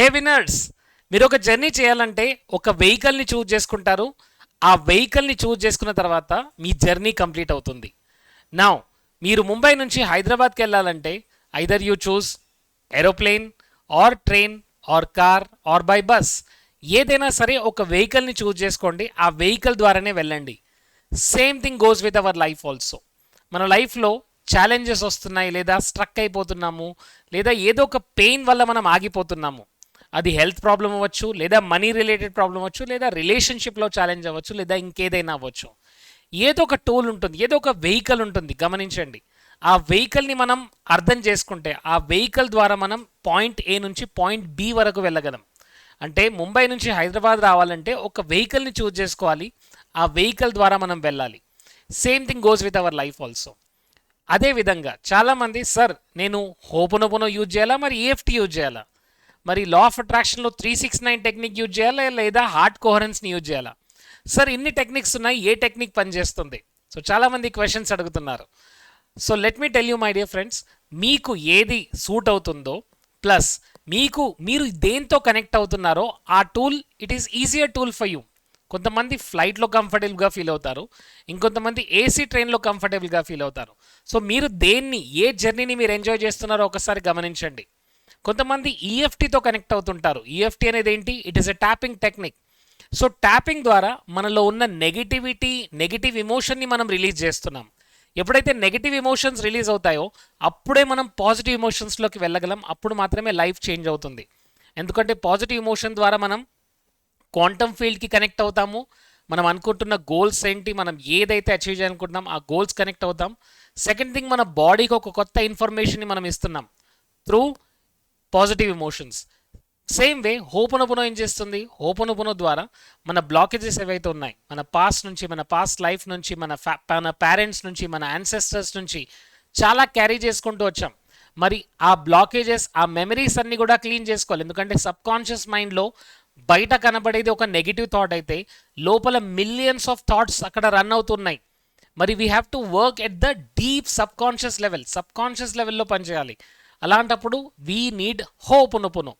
Hey winners మీరు ఒక journey చేయాలంటే ఒక వెహికల్ని చూజ్ చేసుకుంటారు. ఆ వెహికల్ని చూజ్ చేసుకున్న తర్వాత మీ జర్నీ కంప్లీట్ అవుతుంది. నా మీరు ముంబై నుంచి హైదరాబాద్కి వెళ్ళాలంటే either you choose aeroplane or train or car or by bus ఏదైనా సరే ఒక వెహికల్ని చూజ్ చేసుకోండి. ఆ వెహికల్ ద్వారానే వెళ్ళండి. Same thing goes with our life also మన లైఫ్లో ఛాలెంజెస్ వస్తున్నాయి లేదా స్ట్రక్ అయిపోతున్నాము లేదా ఏదో ఒక పెయిన్ వల్ల మనం ఆగిపోతున్నాము. అది హెల్త్ ప్రాబ్లం అవ్వచ్చు లేదా మనీ రిలేటెడ్ ప్రాబ్లం అవ్వచ్చు లేదా రిలేషన్షిప్లో ఛాలెంజ్ అవ్వచ్చు లేదా ఇంకేదైనా అవ్వచ్చు. ఏదో ఒక టూల్ ఉంటుంది ఏదో ఒక వెహికల్ ఉంటుంది గమనించండి. ఆ వెహికల్ని మనం అర్థం చేసుకుంటే ఆ వెహికల్ ద్వారా మనం పాయింట్ ఏ నుంచి పాయింట్ బి వరకు వెళ్ళగలం. అంటే ముంబై నుంచి హైదరాబాద్ రావాలంటే ఒక వెహికల్ని చూజ్ చేసుకోవాలి ఆ వెహికల్ ద్వారా మనం వెళ్ళాలి. Same thing goes with our life also. అదే విధంగా చాలామంది సార్ నేను హోపనోపనో యూజ్ చేయాలా? మరి ఈఎఫ్టీ యూజ్ చేయాలా? మరి law of అట్రాక్షన్లో three six nine technique use చేయాలా లేదా హార్ట్ కోహరెన్స్ని యూజ్ చేయాలా? సార్ ఇన్ని టెక్నిక్స్ ఉన్నాయి ఏ టెక్నిక్ పనిచేస్తుంది? సో చాలామంది క్వశ్చన్స్ అడుగుతున్నారు. So let me tell you my dear friends మీకు ఏది సూట్ అవుతుందో ప్లస్ మీకు మీరు దేంతో కనెక్ట్ అవుతున్నారో ఆ tool it is easier tool for you కొంతమంది ఫ్లైట్లో కంఫర్టబుల్గా ఫీల్ అవుతారు ఇంకొంతమంది ఏసీ ట్రైన్లో కంఫర్టబుల్గా ఫీల్ అవుతారు. సో మీరు దేన్ని ఏ జర్నీని మీరు ఎంజాయ్ చేస్తున్నారో ఒకసారి గమనించండి. కొంతమంది ఈఎఫ్టీతో కనెక్ట్ అవుతుంటారు. ఈఎఫ్టీ అనేది ఏంటి? It is a tapping technique so tapping ద్వారా మనలో ఉన్న నెగిటివిటీ నెగిటివ్ ఇమోషన్ని మనం రిలీజ్ చేస్తున్నాం. ఎప్పుడైతే నెగిటివ్ ఇమోషన్స్ రిలీజ్ అవుతాయో అప్పుడే మనం పాజిటివ్ ఇమోషన్స్లోకి వెళ్ళగలం. అప్పుడు మాత్రమే లైఫ్ చేంజ్ అవుతుంది. ఎందుకంటే పాజిటివ్ ఇమోషన్ ద్వారా మనం క్వాంటమ్ ఫీల్డ్కి కనెక్ట్ అవుతాము. మనం అనుకుంటున్న గోల్స్ ఏంటి? మనం ఏదైతే అచీవ్ చేయాలనుకుంటున్నాం ఆ గోల్స్ కనెక్ట్ అవుతాం. సెకండ్ థింగ్ మన బాడీకి ఒక కొత్త ఇన్ఫర్మేషన్ని మనం ఇస్తున్నాం. Through positive emotions same way Ho'oponopono ఏం చేస్తుంది? హోపనపునో ద్వారా మన బ్లాకేజెస్ ఏవైతే ఉన్నాయి మన పాస్ట్ నుంచి మన పాస్ట్ లైఫ్ నుంచి మన మన పేరెంట్స్ నుంచి మన యాన్సెస్టర్స్ నుంచి చాలా క్యారీ చేసుకుంటూ వచ్చాం. మరి ఆ బ్లాకేజెస్ ఆ మెమరీస్ అన్నీ కూడా క్లీన్ చేసుకోవాలి. ఎందుకంటే సబ్ కాన్షియస్ మైండ్లో బయట కనబడేది ఒక నెగిటివ్ థాట్ అయితే లోపల మిలియన్స్ ఆఫ్ థాట్స్ అక్కడ రన్ అవుతున్నాయి. మరి we have to work at the deep subconscious level subconscious లెవెల్లో పనిచేయాలి. అలాంటప్పుడు వీ నీడ్ హోప్ నుపును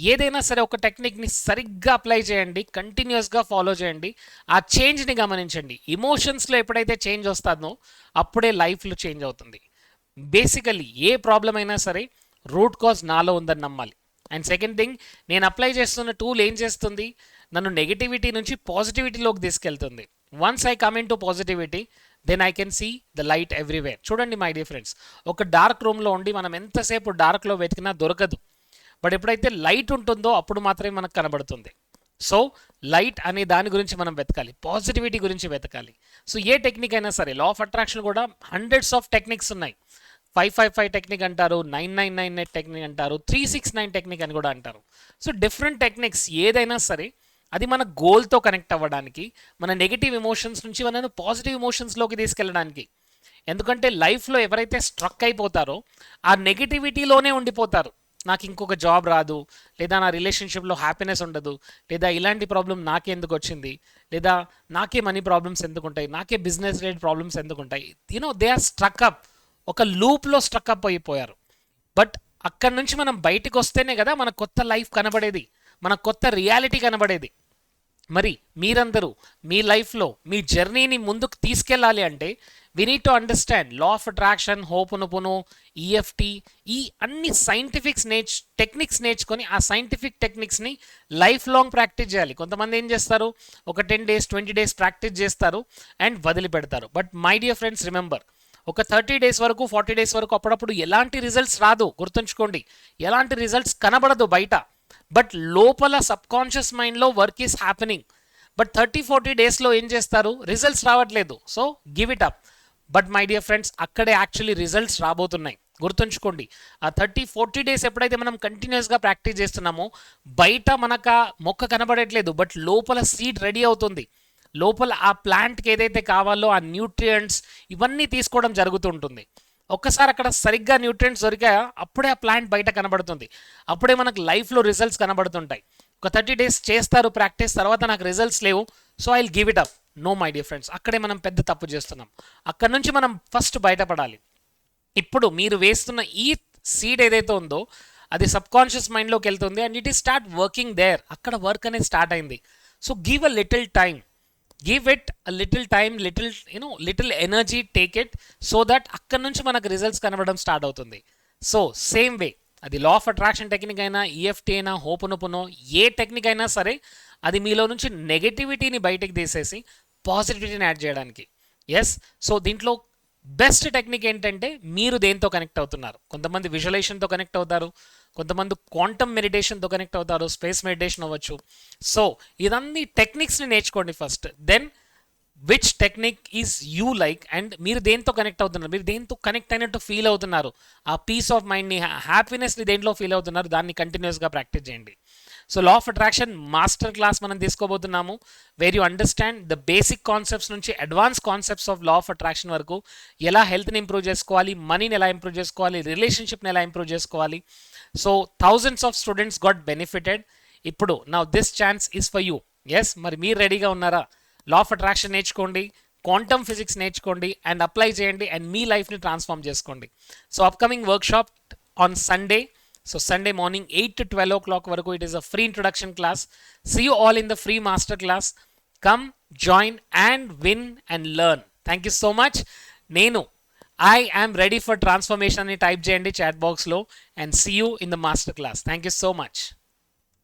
ఏదైనా సరే ఒక టెక్నిక్ని సరిగ్గా అప్లై చేయండి కంటిన్యూస్గా ఫాలో చేయండి ఆ చేంజ్ని గమనించండి. ఇమోషన్స్లో ఎప్పుడైతే చేంజ్ వస్తుందో అప్పుడే లైఫ్లో చేంజ్ అవుతుంది. బేసికలీ ఏ ప్రాబ్లం అయినా సరే రూట్ కాజ్ నాలో ఉందని నమ్మాలి. అండ్ సెకండ్ థింగ్ నేను అప్లై చేస్తున్న టూల్ ఏం చేస్తుంది? నన్ను నెగిటివిటీ నుంచి పాజిటివిటీలోకి తీసుకెళ్తుంది. Once I come into positivity then I can see the light everywhere చూడండి మై డియర్ ఫ్రెండ్స్ ఒక డార్క్ రూమ్లో ఉండి మనం ఎంతసేపు డార్క్లో వెతికినా దొరకదు. బట్ ఎప్పుడైతే లైట్ ఉంటుందో అప్పుడు మాత్రమే మనకు కనబడుతుంది. సో లైట్ అనే దాని గురించి మనం వెతకాలి. పాజిటివిటీ గురించి వెతకాలి. సో ఏ టెక్నిక్ అయినా సరే లా ఆఫ్ అట్రాక్షన్ కూడా హండ్రెడ్స్ ఆఫ్ టెక్నిక్స్ ఉన్నాయి. ఫైవ్ ఫైవ్ ఫైవ్ టెక్నిక్ అంటారు నైన్ నైన్ నైన్ టెక్నిక్ అంటారు త్రీ సిక్స్ నైన్ టెక్నిక్ అని కూడా అంటారు. సో డిఫరెంట్ టెక్నిక్స్ ఏదైనా సరే అది మన గోల్తో కనెక్ట్ అవ్వడానికి మన నెగిటివ్ ఎమోషన్స్ నుంచి మనను పాజిటివ్ ఎమోషన్స్లోకి తీసుకెళ్ళడానికి. ఎందుకంటే లైఫ్లో ఎవరైతే స్ట్రక్ అయిపోతారో ఆ నెగిటివిటీలోనే ఉండిపోతారు. నాకు ఇంకొక జాబ్ రాదు లేదా నా రిలేషన్షిప్లో హ్యాపీనెస్ ఉండదు లేదా ఇలాంటి ప్రాబ్లం నాకే ఎందుకు వచ్చింది లేదా నాకే మనీ ప్రాబ్లమ్స్ ఎందుకు ఉంటాయి నాకే బిజినెస్ రిలేటెడ్ ప్రాబ్లమ్స్ ఎందుకు ఉంటాయి. You know they are struck up ఒక లూప్లో స్ట్రక్ అప్ అయిపోయారు. బట్ అక్కడ నుంచి మనం బయటకు వస్తేనే కదా మన కొత్త లైఫ్ కనబడేది మన కొత్త రియాలిటీ కనబడేది. మరి మీరందరూ మీ లైఫ్లో మీ జర్నీని ముందుకు తీసుకెళ్ళాలి అంటే we need to understand law of attraction hooponopono EFT ఈ అన్ని సైంటిఫిక్స్ నేర్చు టెక్నిక్స్ నేర్చుకొని ఆ సైంటిఫిక్ టెక్నిక్స్ని లైఫ్ లాంగ్ ప్రాక్టీస్ చేయాలి. కొంతమంది ఏం చేస్తారు? ఒక ten days twenty days practice చేస్తారు and వదిలిపెడతారు. But my dear friends remember ఒక థర్టీ డేస్ వరకు ఫార్టీ డేస్ వరకు అప్పుడప్పుడు ఎలాంటి రిజల్ట్స్ రాదు. గుర్తుంచుకోండి ఎలాంటి రిజల్ట్స్ కనబడదు బయట. బట్ లోపల సబ్కాన్షియస్ మైండ్లో work is happening but thirty forty డేస్లో ఏం చేస్తారు? రిజల్ట్స్ రావట్లేదు. So give it up but my dear friends అక్కడే యాక్చువల్లీ రిజల్ట్స్ రాబోతున్నాయి. గుర్తుంచుకోండి. ఆ థర్టీ ఫార్టీ డేస్ ఎప్పుడైతే మనం కంటిన్యూస్గా ప్రాక్టీస్ చేస్తున్నామో బయట మనకు మొక్క కనబడట్లేదు. బట్ లోపల సీడ్ రెడీ అవుతుంది. లోపల ఆ ప్లాంట్కి ఏదైతే కావాలో ఆ న్యూట్రియంట్స్ ఇవన్నీ తీసుకోవడం జరుగుతుంటుంది ఒక్కసారి అక్కడ సరిగ్గా న్యూట్రియంట్స్ దొరికా అప్పుడే ఆ ప్లాంట్ బయట కనబడుతుంది. అప్పుడే మనకు లైఫ్లో రిజల్ట్స్ కనబడుతుంటాయి. ఒక థర్టీ డేస్ చేస్తారు ప్రాక్టీస్ తర్వాత నాకు రిజల్ట్స్ లేవు so I give it up no my dear friends అక్కడే మనం పెద్ద తప్పు చేస్తున్నాం. అక్కడ నుంచి మనం ఫస్ట్ బయటపడాలి. ఇప్పుడు మీరు వేస్తున్న ఈ సీడ్ ఏదైతే ఉందో అది సబ్ కాన్షియస్ మైండ్లోకి వెళ్తుంది and it is start working there అక్కడ వర్క్ అనేది స్టార్ట్ అయింది. So give a little time give it little time little you know little energy take it so that అక్కడ నుంచి మనకు రిజల్ట్స్ కనబడడం స్టార్ట్ అవుతుంది. సో సేమ్ వే అది law of attraction technique అయినా ఈఎఫ్టీ అయినా హోపునొపునో ఏ టెక్నిక్ అయినా సరే అది మీలో నుంచి నెగటివిటీని బయటకు తీసేసి పాజిటివిటీని యాడ్ చేయడానికి. ఎస్ సో దీంట్లో బెస్ట్ టెక్నిక్ ఏంటంటే మీరు దేంతో కనెక్ట్ అవుతున్నారు? కొంతమంది విజువలైజేషన్తో కనెక్ట్ అవుతారు. కొంతమంది క్వాంటమ్ మెడిటేషన్తో కనెక్ట్ అవుతారు స్పేస్ మెడిటేషన్ అవ్వచ్చు. సో ఇదన్నీ టెక్నిక్స్ని నేర్చుకోండి first then which technique is you like and మీరు దేంతో కనెక్ట్ అవుతున్నారు? మీరు దేంతో కనెక్ట్ అయినట్టు ఫీల్ అవుతున్నారు? ఆ పీస్ ఆఫ్ మైండ్ని హ్యాపీనెస్ని దేంట్లో ఫీల్ అవుతున్నారు? దాన్ని కంటిన్యూస్గా ప్రాక్టీస్ చేయండి. So law of attraction master class మనం తీసుకోబోతున్నాము where you understand the basic concepts నుంచి advance concepts of law of attraction వరకు ఎలా హెల్త్ని ఇంప్రూవ్ చేసుకోవాలి మనీని ఎలా ఇంప్రూవ్ చేసుకోవాలి రిలేషన్షిప్ని ఎలా ఇంప్రూవ్ చేసుకోవాలి. So thousands of students got benefited ఇప్పుడు నా this chance is for you yes మరి మీరు రెడీగా ఉన్నారా? లా ఆఫ్ అట్రాక్షన్ నేర్చుకోండి క్వాంటమ్ ఫిజిక్స్ నేర్చుకోండి అండ్ అప్లై చేయండి అండ్ మీ లైఫ్ని ట్రాన్స్ఫార్మ్ చేసుకోండి. So upcoming workshop on Sunday So Sunday morning 8 to 12 o'clock Vargo, it is a free introduction class. See you all in the free master class. Come, join and win and learn. Thank you so much. Nenu, I am ready for transformation in type JND chat box low and see you in the master class. Thank you so much.